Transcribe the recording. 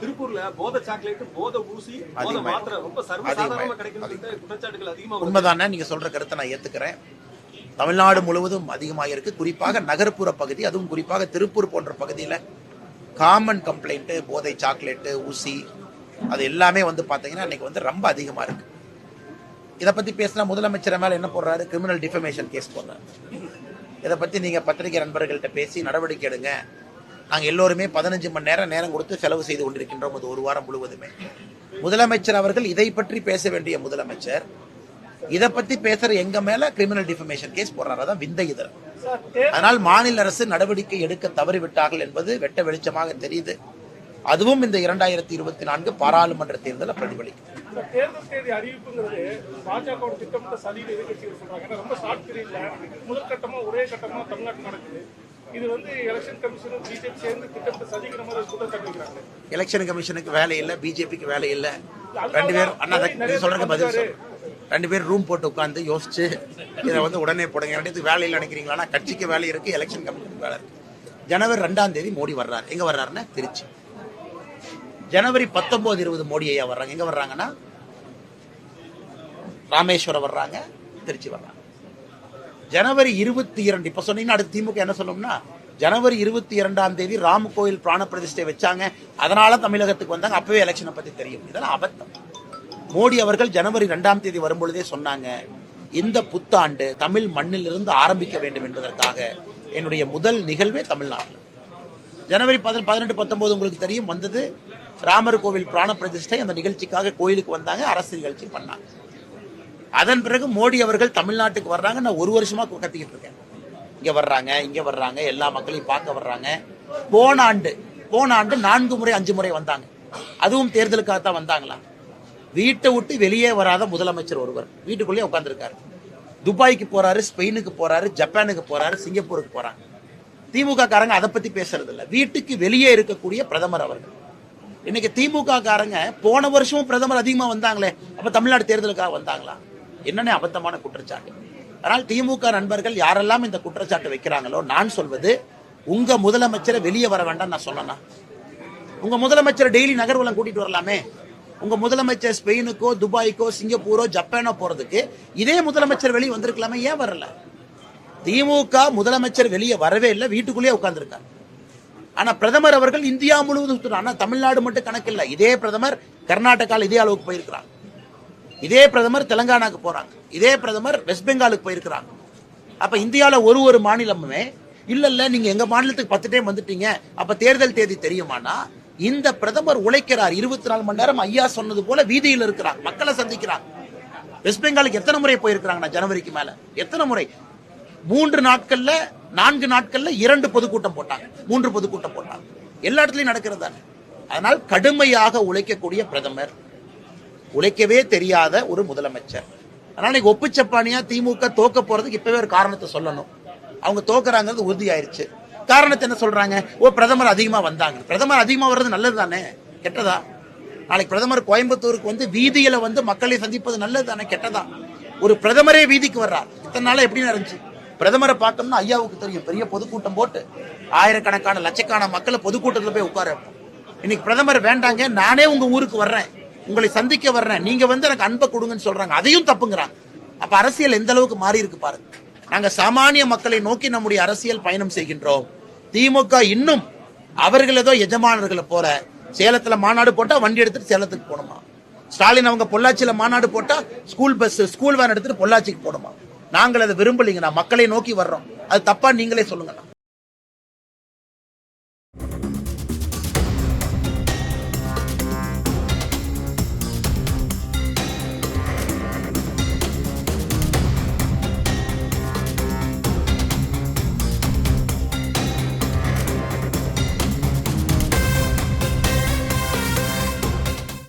திருப்பூர்ல போதை சாக்லேட் போதை ஊசி போதை அதிகமா- மாத்திரை ரொம்ப சர்வசாதாரணமா கிடைக்கிறது குற்றச்சாட்டுகள் அதிகமா. வருது. உண்மைதானே? நீங்க சொல்ற கருத்தை நான் ஏத்துக்கிறேன். தமிழ்நாடு முழுவதும் அதிகமாக இருக்கு குறிப்பாக நகர்ப்புற பகுதி அதுவும் குறிப்பாக திருப்பூர் போன்ற பகுதியில் காமன் கம்ப்ளைண்ட்டு போதை சாக்லேட்டு ஊசி அது எல்லாமே வந்து பார்த்தீங்கன்னா இன்னைக்கு வந்து ரொம்ப அதிகமாக இருக்கு. இதை பற்றி பேசினா முதலமைச்சர் மேலே என்ன போடுறாரு? கிரிமினல் டிஃபமேஷன் கேஸ் போடுறாரு. இதை பற்றி நீங்கள் பத்திரிகை நண்பர்கள்ட்ட பேசி நடவடிக்கை எடுங்க. நாங்கள் எல்லோருமே பதினஞ்சு மணி நேரம் நேரம் கொடுத்து செலவு செய்து கொண்டிருக்கின்றோம். அது ஒரு வாரம் முழுவதுமே. முதலமைச்சர் அவர்கள் இதை பற்றி பேச வேண்டிய முதலமைச்சர் இதை பத்தி பேசுற எங்க மேல கிரிமினல் டிஃபமேஷன் கேஸ் போடுறாரு. அதான் விந்தை இதழ். அதனால் மாநில அரசு நடவடிக்கை எடுக்க தவறிவிட்டார்கள் என்பது வெட்ட வெளிச்சமாக தெரியுது. அதுவும் இந்த இரண்டாயிரத்தி இருபத்தி நான்கு பாராளுமன்ற தேர்தலை பிரதிபலிக்கும் தேர்தல் இது வந்து எலெக்ஷன் கமிஷனும் பிஜேபி சேர்ந்து திட்டமிட்ட சதிக்கிற மாதிரி குற்றச்சாட்டு எலெக்ஷன் கமிஷனுக்கு வேலை இல்லை பிஜேபிக்கு வேலை இல்லை. ரெண்டு பேரும் அண்ணா சொல்றதுக்கு பதில் ரெண்டு பேரும் ரூம் போட்டு உட்காந்து யோசிச்சு இதை வந்து உடனே போடுங்க. ரெண்டுத்துக்கு வேலை இல்லை நினைக்கிறீங்களா? கட்சிக்கு வேலை இருக்கு எலெக்ஷன் கமிஷனுக்கு வேலை இருக்கு. ஜனவரி ரெண்டாம் தேதி மோடி வர்றாரு. எங்க வர்றாருன்னா திருச்சி. ஜனவரி பத்தொன்பது இருபது மோடி ஐயா வர்றாங்க. எங்க வர்றாங்கன்னா? ராமேஸ்வரம் வர்றாங்க திருச்சி வர்றாங்க. ஜனவரி இருபத்தி இரண்டு இப்ப சொன்னீங்கன்னா அடுத்து திமுக என்ன சொல்லணும்னா ஜனவரி இருபத்தி இரண்டாம் தேதி ராம கோயில் பிராண பிரதிஷ்டை வச்சாங்க. அதனால தமிழகத்துக்கு வந்தாங்க. அப்பவே எலெக்ஷனை பத்தி தெரியும். இதெல்லாம் அபத்தம். மோடி அவர்கள் ஜனவரி ரெண்டாம் தேதி வரும்பொழுதே சொன்னாங்க இந்த புத்தாண்டு தமிழ் மண்ணிலிருந்து ஆரம்பிக்க வேண்டும் என்பதற்காக என்னுடைய முதல் நிகழ்வே தமிழ்நாட்டில். ஜனவரி பதின பதினெட்டு பத்தொன்பது உங்களுக்கு தெரியும். வந்தது ராமர் கோவில் பிராண பிரதிஷ்டை. அந்த நிகழ்ச்சிக்காக கோயிலுக்கு வந்தாங்க. அரசு நிகழ்ச்சி பண்ணாங்க. அதன் பிறகு மோடி அவர்கள் தமிழ்நாட்டுக்கு வர்றாங்க. நான் ஒரு வருஷமா கத்திக்கிட்டு இருக்கேன். இங்க வர்றாங்க இங்க வர்றாங்க எல்லா மக்களையும் பார்க்க வர்றாங்க. போன ஆண்டு போன ஆண்டு நான்கு முறை அஞ்சு முறை வந்தாங்க. அதுவும் தேர்தலுக்காக தான் வந்தாங்களா? வீட்டை விட்டு வெளியே வராத முதலமைச்சர் ஒருவர். வீட்டுக்குள்ளேயே உட்காந்துருக்காரு துபாய்க்கு போறாரு ஸ்பெயினுக்கு போறாரு ஜப்பானுக்கு போறாரு சிங்கப்பூருக்கு போறாங்க. திமுக காரங்க அதை பத்தி பேசுறது இல்லை வீட்டுக்கு வெளியே இருக்கக்கூடிய பிரதமர் அவர்கள். இன்னைக்கு திமுக காரங்க போன வருஷமும் பிரதமர் அதிகமா வந்தாங்களே. அப்ப தமிழ்நாடு தேர்தலுக்காக வந்தாங்களா? என்னென்ன அபத்தமான குற்றச்சாட்டு? அதனால் திமுக நண்பர்கள் யாரெல்லாம் இந்த குற்றச்சாட்டு வைக்கிறாங்களோ நான் சொல்வது உங்க முதலமைச்சரை வெளியே வர வேண்டாம் நான் சொல்லணும் உங்க முதலமைச்சர் டெய்லி நகர்வலம் கூட்டிட்டு வரலாமே. உங்க முதலமைச்சர் ஸ்பெயினுக்கோ துபாய்க்கோ சிங்கப்பூரோ ஜப்பானோ போறதுக்கு இதே முதலமைச்சர் வெளியே வந்திருக்கலாமே ஏன் வரல? திமுக முதலமைச்சர் வெளியே வரவே இல்லை வீட்டுக்குள்ளேயே உட்கார்ந்துருக்காரு. ஆனா பிரதமர் அவர்கள் இந்தியா முழுவதும் சுற்றுறார். ஆனா தமிழ்நாடு மட்டும் கணக்கு இதே பிரதமர் கர்நாடகாவில் இதே அளவுக்கு போயிருக்கிறாங்க இதே பிரதமர் தெலங்கானாக்கு போறாங்க. இதே பிரதமர் வெஸ்ட் பெங்காலுக்கு போயிருக்கிறாங்க. அப்ப இந்தியாவில் ஒரு ஒரு மாநிலமுமே இல்ல இல்ல நீங்க எங்க மாநிலத்துக்கு பத்து டைம் வந்துட்டீங்க. அப்ப தேர்தல் தேதி தெரியுமானா இந்த பிரதமர் உழைக்கிறார் இருபத்தி நாலு மணி நேரம் ஐயா சொன்னது போல வீதியில் இருக்கிறார் மக்களை சந்திக்கிறார். வெஸ்ட் பெங்காலுக்கு எத்தனை முறை போயிருக்கிறாங்கன்னா ஜனவரிக்கு மேல? எத்தனை முறை? மூன்று நாட்கள்ல நான்கு நாட்கள்ல இரண்டு பொதுக்கூட்டம் போட்டாங்க. மூன்று பொதுக்கூட்டம் போட்டாங்க. எல்லா இடத்துலயும் நடக்கிறது தானே. அதனால் கடுமையாக உழைக்கக்கூடிய பிரதமர் உழைக்கவே தெரியாத ஒரு முதலமைச்சர். அதனால இன்னைக்கு ஒப்புச்சப்பானியா திமுக தோக்க போறதுக்கு இப்பவே ஒரு காரணத்தை சொல்லணும். அவங்க தோக்குறாங்கிறது உறுதியாயிருச்சு. காரணத்தை என்ன சொல்றாங்க? ஓ பிரதமர் அதிகமா வந்தாங்க. பிரதமர் அதிகமா வர்றது நல்லது தானே? கெட்டதா? நாளைக்கு பிரதமர் கோயம்புத்தூருக்கு வந்து வீதியில வந்து மக்களை சந்திப்பது நல்லது தானே? கெட்டதா? ஒரு பிரதமரே வீதிக்கு வர்றார். இத்தனை நாளாக எப்படி இருந்துச்சு? பிரதமரை பார்த்தோம்னா ஐயாவுக்கு தெரியும். பெரிய பொதுக்கூட்டம் போட்டு ஆயிரக்கணக்கான லட்சக்கான மக்களை பொதுக்கூட்டத்தில் போய் உட்கார இன்னைக்கு பிரதமர் வேண்டாங்க நானே உங்க ஊருக்கு வர்றேன். உங்களை சந்திக்க வர்றேன். நீங்க வந்து எனக்கு அன்பை கொடுங்கன்னு சொல்றாங்க. அதையும் தப்புங்கிறாங்க. அப்ப அரசியல் எந்த அளவுக்கு மாறி இருக்கு பாருங்க. நாங்க சாமானிய மக்களை நோக்கி நம்முடைய அரசியல் பயணம் செய்கின்றோம். திமுக இன்னும் அவர்கள் ஏதோ எஜமானர்களை போல சேலத்துல மாநாடு போட்டா வண்டி எடுத்துட்டு சேலத்துக்கு போகணுமா? ஸ்டாலின் அவங்க பொள்ளாச்சியில மாநாடு போட்டா ஸ்கூல் பஸ் ஸ்கூல் வேன் எடுத்துட்டு பொள்ளாச்சிக்கு போகணுமா? நாங்கள் அதை விரும்பலைங்க. மக்களை நோக்கி வர்றோம். அது தப்பா நீங்களே சொல்லுங்கண்ணா